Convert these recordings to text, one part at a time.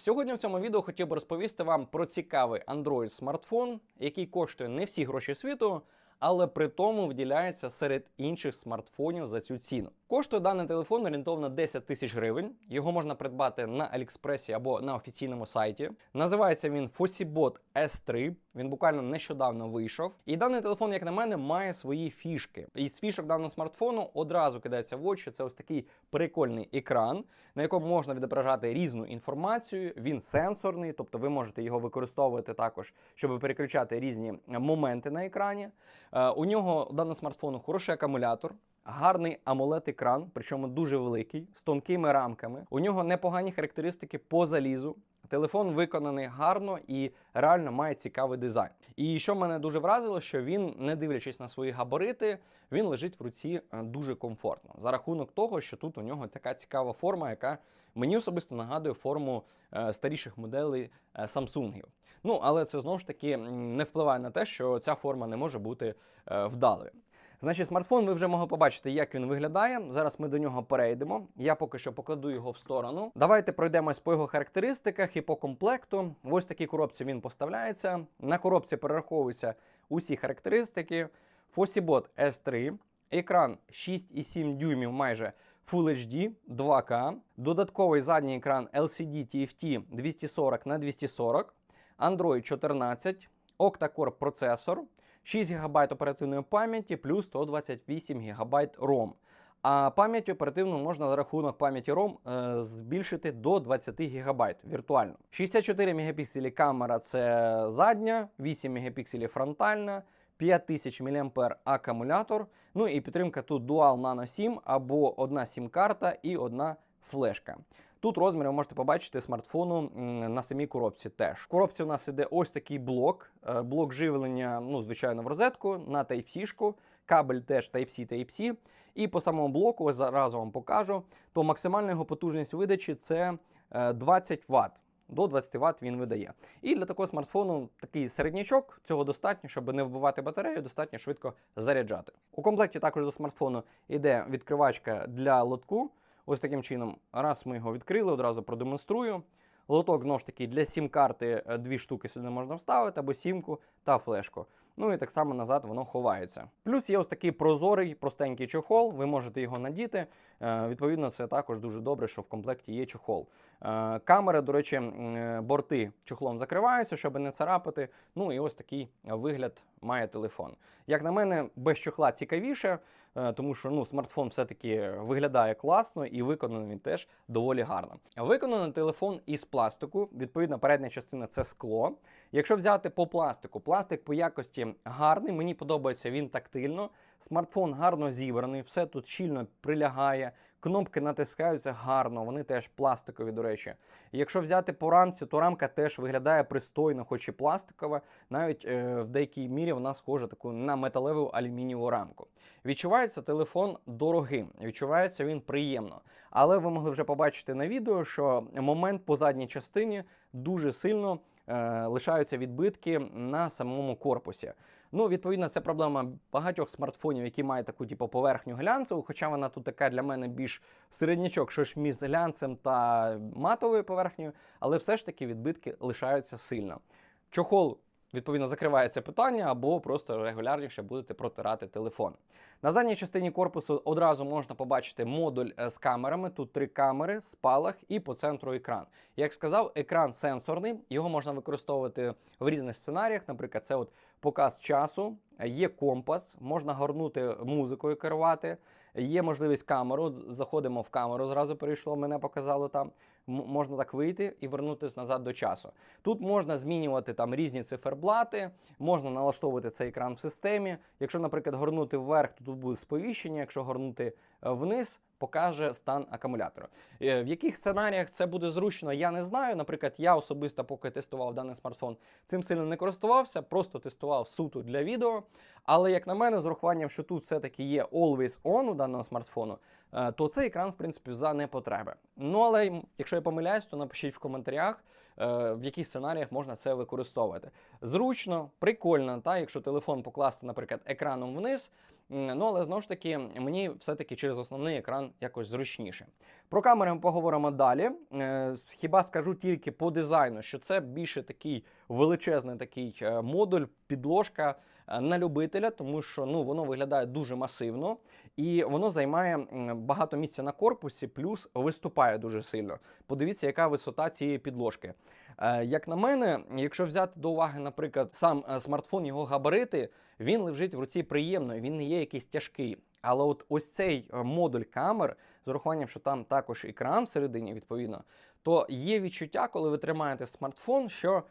Сьогодні в цьому відео хотів би розповісти вам про цікавий Android смартфон, який коштує не всі гроші світу, але при тому виділяється серед інших смартфонів за цю ціну. Коштує даний телефон орієнтовно 10 тисяч гривень. Його можна придбати на Алікспресі або на офіційному сайті. Називається він Fossibot S3. Він буквально нещодавно вийшов. І даний телефон, як на мене, має свої фішки. Із фішок даного смартфону одразу кидається в очі. Це ось такий прикольний екран, на якому можна відображати різну інформацію. Він сенсорний, тобто ви можете його використовувати також, щоб переключати різні моменти на екрані. Е, У нього у даного смартфону хороший акумулятор. Гарний amoled екран причому дуже великий, з тонкими рамками. У нього непогані характеристики по залізу. Телефон виконаний гарно і реально має цікавий дизайн. І що мене дуже вразило, що він, не дивлячись на свої габарити, він лежить в руці е, дуже комфортно за рахунок того, що тут у нього така цікава форма, яка мені особисто нагадує форму е, старіших моделей е, Samsung. Ну але це знову ж таки не впливає на те, що ця форма не може бути вдалою. Значить, смартфон ви вже могли побачити, як він виглядає. Зараз ми до нього перейдемо. Я поки що покладу його в сторону. Давайте пройдемось по його характеристиках і по комплекту. В ось такій коробці він поставляється. На коробці перераховуються усі характеристики. Fossibot S3, екран 6,7 дюймів майже Full HD 2К, додатковий задній екран LCD TFT 240 на 240, Android 14, Octa-Core процесор, 6 ГБ оперативної пам'яті плюс 128 ГБ ROM. А пам'ять оперативну можна за рахунок пам'яті ROM е, збільшити до 20 ГБ віртуально. 64 Мп камера це задня, 8 Мп фронтальна, 5000 мАh акумулятор. Ну і підтримка тут Dual Nano SIM або одна SIM-карта і одна флешка. Тут розміри ви можете побачити смартфону на самій коробці теж. В коробці у нас іде ось такий блок, е, блок живлення, ну, звичайно, в розетку на Type-C, кабель теж Type-C, Type-C. І по самому блоку, ось зараз вам покажу, то максимальна його потужність видачі це е, 20 Вт. До 20 Вт він видає. І для такого смартфону такий середнячок, цього достатньо, щоб не вбивати батарею, достатньо швидко заряджати. У комплекті також до смартфону йде відкривачка для лотку. Ось таким чином, раз ми його відкрили, одразу продемонструю. Лоток знову ж таки для сім-карти е, дві штуки сюди можна вставити, або сімку та флешку. Ну і так само назад воно ховається. Плюс є ось такий прозорий, простенький чохол, ви можете його надіти. Е, Відповідно, це також дуже добре, що в комплекті є чохол. Е, Камери, до речі, е, борти чохлом закриваються, щоб не царапати. Ну і ось такий вигляд має телефон. Як на мене, без чохла цікавіше, тому що ну, смартфон все-таки виглядає класно і виконаний він теж доволі гарно. Виконаний телефон із пластику. Відповідно, передня частина це скло. Якщо взяти по пластику, пластик по якості гарний, мені подобається він тактильно. Смартфон гарно зібраний, все тут щільно прилягає. Кнопки натискаються гарно, вони теж пластикові, до речі. Якщо взяти по рамці, то рамка теж виглядає пристойно, хоч і пластикова. Навіть е, в деякій мірі вона схожа таку на металеву алюмінієву рамку. Відчувається телефон дорогим, відчувається він приємно. Але ви могли вже побачити на відео, що момент по задній частині дуже сильно лишаються відбитки на самому корпусі. Ну, відповідно, це проблема багатьох смартфонів, які мають таку типу, поверхню глянцеву, хоча вона тут така для мене більш середнячок, що ж між глянцем та матовою поверхнею, але все ж таки відбитки лишаються сильно. Чохол. Відповідно, закриває це питання, або просто регулярніше будете протирати телефон. На задній частині корпусу одразу можна побачити модуль е, з камерами. Тут три камери, спалах і по центру екран. Як сказав, екран сенсорний, його можна використовувати в різних сценаріях. Наприклад, це от показ часу, є компас, можна горнути музикою керувати. Є можливість камеру. Заходимо в камеру, зразу перейшло, мене показало там. Можна так вийти і вернутися назад до часу. Тут можна змінювати там різні циферблати, можна налаштовувати цей екран в системі. Якщо, наприклад, горнути вверх, то тут буде сповіщення. Якщо горнути е, вниз, покаже стан акумулятора. Е, В яких сценаріях це буде зручно, я не знаю. Наприклад, я особисто, поки тестував даний смартфон, цим сильно не користувався, просто тестував суто для відео. Але як на мене, з урахуванням, що тут все-таки є Always On у даного смартфону, то цей екран, в принципі, за не потреби. Ну але якщо я помиляюсь, то напишіть в коментарях, е, в яких сценаріях можна це використовувати. Зручно, прикольно, та якщо телефон покласти, наприклад, екраном вниз. Ну, але знову ж таки, мені все-таки через основний екран якось зручніше. Про камери ми поговоримо далі. Е, Хіба скажу тільки по дизайну, що це більше такий величезний такий е, модуль, підложка е, на любителя, тому що ну, воно виглядає дуже масивно і воно займає багато місця на корпусі, плюс виступає дуже сильно. Подивіться, яка висота цієї підложки. Е, Як на мене, якщо взяти до уваги, наприклад, сам е, смартфон, його габарити, він лежить в руці приємно, він не є якийсь тяжкий. Але от ось цей е, модуль камер, з урахуванням, що там також екран всередині, відповідно, то є відчуття, коли ви тримаєте смартфон, що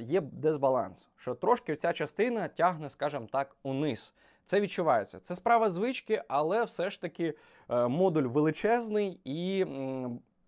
є дисбаланс, що трошки ця частина тягне, скажімо так, униз. Це відчувається. Це справа звички, але все ж таки е, модуль величезний і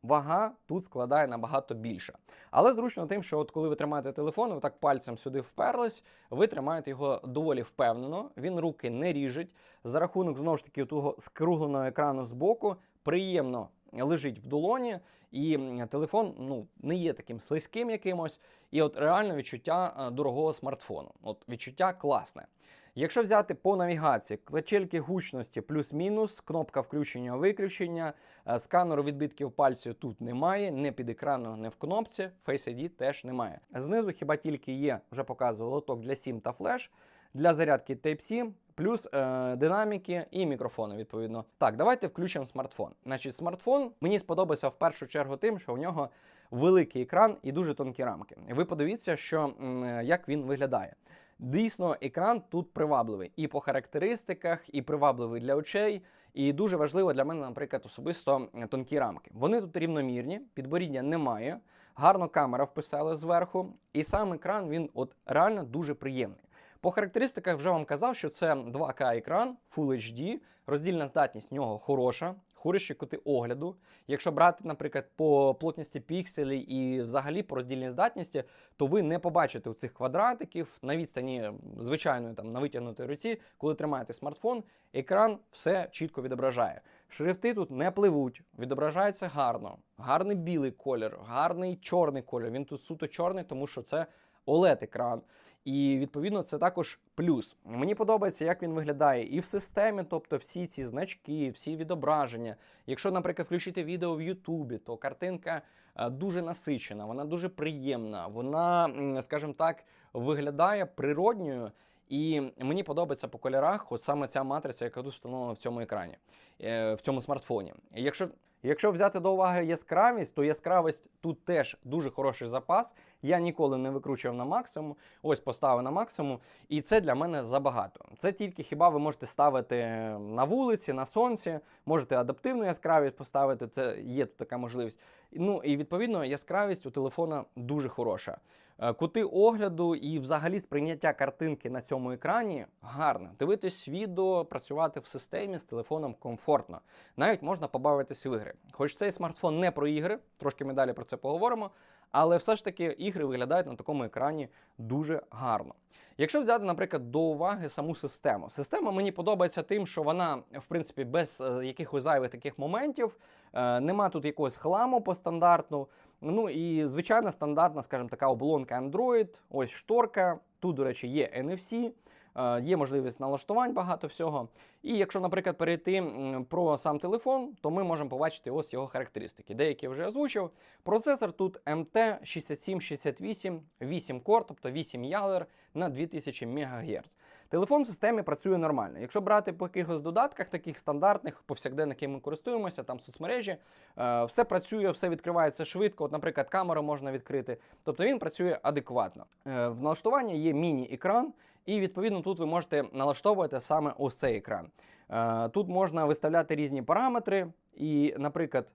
вага тут складає набагато більше. Але зручно тим, що от коли ви тримаєте телефон, ви так пальцем сюди вперлись, ви тримаєте його доволі впевнено, він руки не ріжить. За рахунок знову ж таки того скругленого екрану збоку приємно лежить в долоні, і телефон ну, не є таким слизьким якимось. І от реально відчуття е, дорогого смартфону. От відчуття класне. Якщо взяти по навігації, клечельки гучності плюс-мінус, кнопка включення-виключення, е, сканеру відбитків пальців тут немає, не під екраном, не в кнопці, Face ID теж немає. Знизу хіба тільки є, вже показував лоток для SIM та флеш, для зарядки Type-C, плюс е, динаміки і мікрофони, відповідно. Так, давайте включимо смартфон. Значить, смартфон мені сподобався в першу чергу тим, що в нього великий екран і дуже тонкі рамки. Ви подивіться, що е, як він виглядає. Дійсно, екран тут привабливий і по характеристиках, і привабливий для очей. І дуже важливо для мене, наприклад, особисто е, тонкі рамки. Вони тут рівномірні, підборіддя немає. Гарно камера вписала зверху, і сам екран він от реально дуже приємний. По характеристиках вже вам казав, що це 2К екран, Full HD, роздільна здатність в нього хороша, хороші кути огляду. Якщо брати, наприклад, по плотності пікселей і взагалі по роздільній здатності, то ви не побачите у цих квадратиків на відстані звичайної там на витягнутій руці, коли тримаєте смартфон, екран все чітко відображає. Шрифти тут не пливуть, відображається гарно, гарний білий колір, гарний чорний колір. Він тут суто чорний, тому що це oled екран і відповідно це також плюс. Мені подобається, як він виглядає і в системі, тобто всі ці значки, всі відображення. Якщо, наприклад, включити відео в Ютубі, то картинка е, дуже насичена, вона дуже приємна, вона, скажімо так, виглядає природньою. І мені подобається по кольорах от саме ця матриця, яка тут встановлена в цьому екрані, е, в цьому смартфоні. Якщо Якщо взяти до уваги яскравість, то яскравість тут теж дуже хороший запас. Я ніколи не викручував на максимум. Ось поставив на максимум, і це для мене забагато. Це тільки хіба ви можете ставити на вулиці, на сонці, можете адаптивну яскравість поставити. Це є тут така можливість. Ну і відповідно яскравість у телефона дуже хороша. Е, Кути огляду і взагалі сприйняття картинки на цьому екрані гарно. Дивитись відео, працювати в системі з телефоном комфортно. Навіть можна побавитись в ігри. Хоч цей смартфон не про ігри, трошки ми далі про це поговоримо. Але все ж таки ігри виглядають на такому екрані дуже гарно. Якщо взяти, наприклад, до уваги саму систему, система мені подобається тим, що вона, в принципі, без е, якихось зайвих таких моментів, е, нема тут якогось хламу по стандартну. Ну і звичайна стандартна, скажімо, така оболонка Android, ось шторка. Тут, до речі, є NFC. е, Є можливість налаштувань багато всього. І якщо, наприклад, перейти про сам телефон, то ми можемо побачити ось його характеристики. Деякі вже озвучив. Процесор тут MT6768, 8 кор, тобто 8 ядер на 2000 МГц. Телефон в системі працює нормально. Якщо брати по якихось додатках, таких стандартних, повсякденних, якими ми користуємося, там соцмережі, е, все працює, все відкривається швидко. От, наприклад, камеру можна відкрити. Тобто він працює адекватно. Е, в налаштуванні є міні-екран, і відповідно тут ви можете налаштовувати саме ось цей екран. Е, Тут можна виставляти різні параметри, і, наприклад,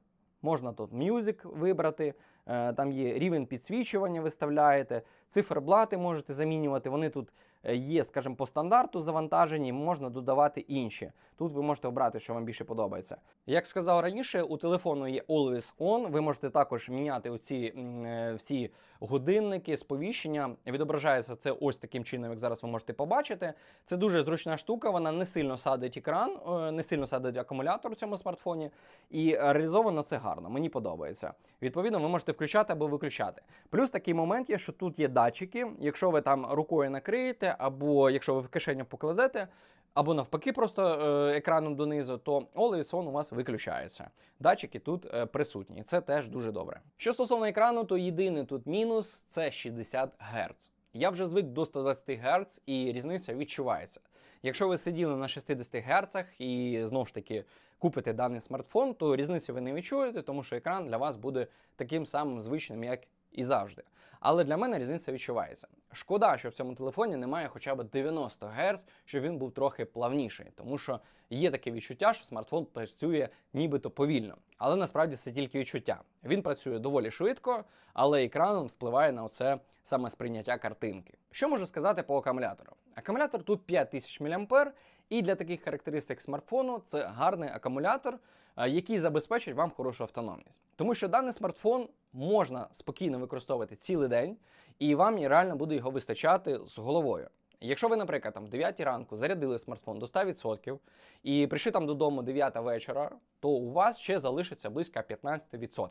можна тут Music вибрати, там є рівень підсвічування, виставляєте, циферблати можете замінювати. Вони тут е, є, скажімо, по стандарту завантажені, можна додавати інші. Тут ви можете обрати, що вам більше подобається. Як сказав раніше, у телефону є Always On. Ви можете також міняти оці е, всі годинники, сповіщення. Відображається це ось таким чином, як зараз ви можете побачити. Це дуже зручна штука, вона не сильно садить екран, е, не сильно садить акумулятор у цьому смартфоні. І е, реалізовано це гарно, мені подобається. Відповідно, ви можете можете включати або виключати. Плюс такий момент є, що тут є датчики. Якщо ви там рукою накриєте, або якщо ви в кишеню покладете, або навпаки, просто е, екраном донизу, то Always On у вас виключається. Датчики тут е, присутні, це теж дуже добре. Що стосовно екрану, то єдиний тут мінус це 60 Гц. Я вже звик до 120 Гц, і різниця відчувається. Якщо ви сиділи на 60 Гц і знову ж таки купите даний смартфон, то різниці ви не відчуєте, тому що екран для вас буде таким самим звичним, як і завжди. Але для мене різниця відчувається. Шкода, що в цьому телефоні немає хоча б 90 Гц, щоб він був трохи плавніший, тому що є таке відчуття, що смартфон працює нібито повільно. Але насправді це тільки відчуття. Він працює доволі швидко, але екран впливає на оце саме сприйняття картинки. Що можу сказати по акумулятору? Акумулятор тут 5000 мАh, і для таких характеристик смартфону це гарний акумулятор, е, який забезпечить вам хорошу автономність. Тому що даний смартфон можна спокійно використовувати цілий день, і вам реально буде його вистачати з головою. Якщо ви, наприклад, там в 9 ранку зарядили смартфон до 100% і прийшли там додому 9 вечора, то у вас ще залишиться близько 15%.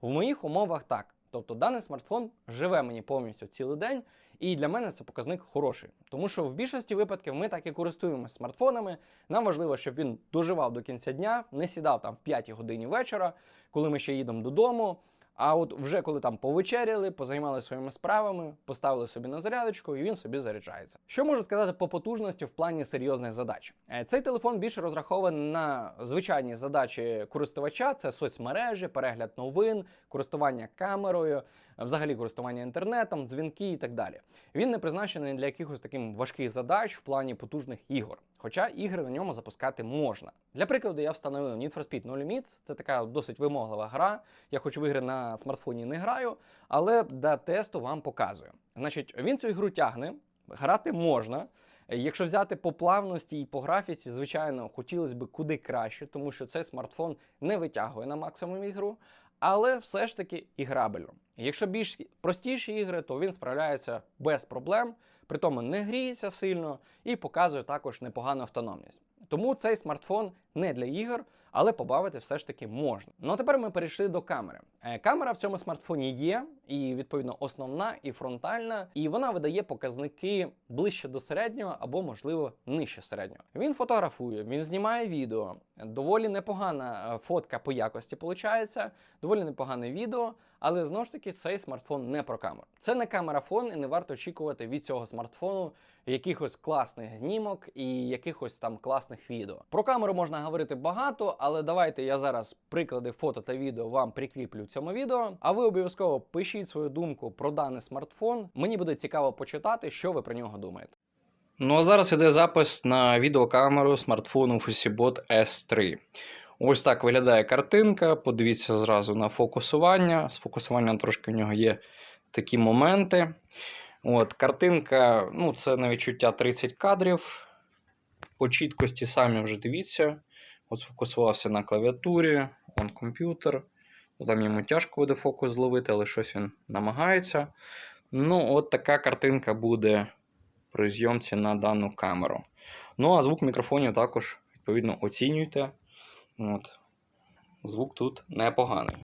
В моїх умовах так. Тобто даний смартфон живе мені повністю цілий день, і для мене це показник хороший. Тому що в більшості випадків ми так і користуємося смартфонами. Нам важливо, щоб він доживав до кінця дня, не сідав там в 5 годині вечора, коли ми ще їдемо додому. А от вже коли там повечеряли, позаймалися своїми справами, поставили собі на зарядочку, і він собі заряджається. Що можу сказати по потужності в плані серйозних задач? Е, Цей телефон більше розрахований на звичайні задачі користувача: це соцмережі, перегляд новин, користування камерою, взагалі користування інтернетом, дзвінки і так далі. Він не призначений для якихось таких важких задач в плані потужних ігор. Хоча ігри на ньому запускати можна. Для прикладу, я встановив Need for Speed No Limits. Це така досить вимоглива гра. Я хоч в ігри на смартфоні не граю, але для тесту вам показую. Значить, він цю ігру тягне, грати можна. Якщо взяти по плавності і по графіці, звичайно, хотілося б куди краще, тому що цей смартфон не витягує на максимум ігру, але все ж таки іграбельно. Якщо більш простіші ігри, то він справляється без проблем, при тому не гріється сильно і показує також непогану автономність. Тому цей смартфон не для ігор, але побавити все ж таки можна. Ну а тепер ми перейшли до камери. Е, Камера в цьому смартфоні є, і відповідно основна і фронтальна, і вона видає показники ближче до середнього або, можливо, нижче середнього. Він фотографує, він знімає відео. Доволі непогана е, фотка по якості виходить, доволі непогане відео. Але знову ж таки цей смартфон не про камеру. Це не камерафон, і не варто очікувати від цього смартфону якихось класних знімок і якихось там класних відео. Про камеру можна говорити багато, але давайте я зараз приклади фото та відео вам прикріплю в цьому відео. А ви обов'язково пишіть свою думку про даний смартфон. Мені буде цікаво почитати, що ви про нього думаєте. Ну а зараз іде запис на відеокамеру смартфону FusiBot S3. Ось так виглядає картинка. Подивіться зразу на фокусування. З фокусуванням трошки в нього є такі моменти. От, Картинка, ну, це на відчуття 30 кадрів. По чіткості самі вже дивіться. От сфокусувався на клавіатурі, он комп'ютер. Ну, Там йому тяжко буде фокус зловити, але щось він намагається. Ну, от така картинка буде при зйомці на дану камеру. Ну, а звук мікрофонів також, відповідно, оцінюйте. От. Звук тут непоганий.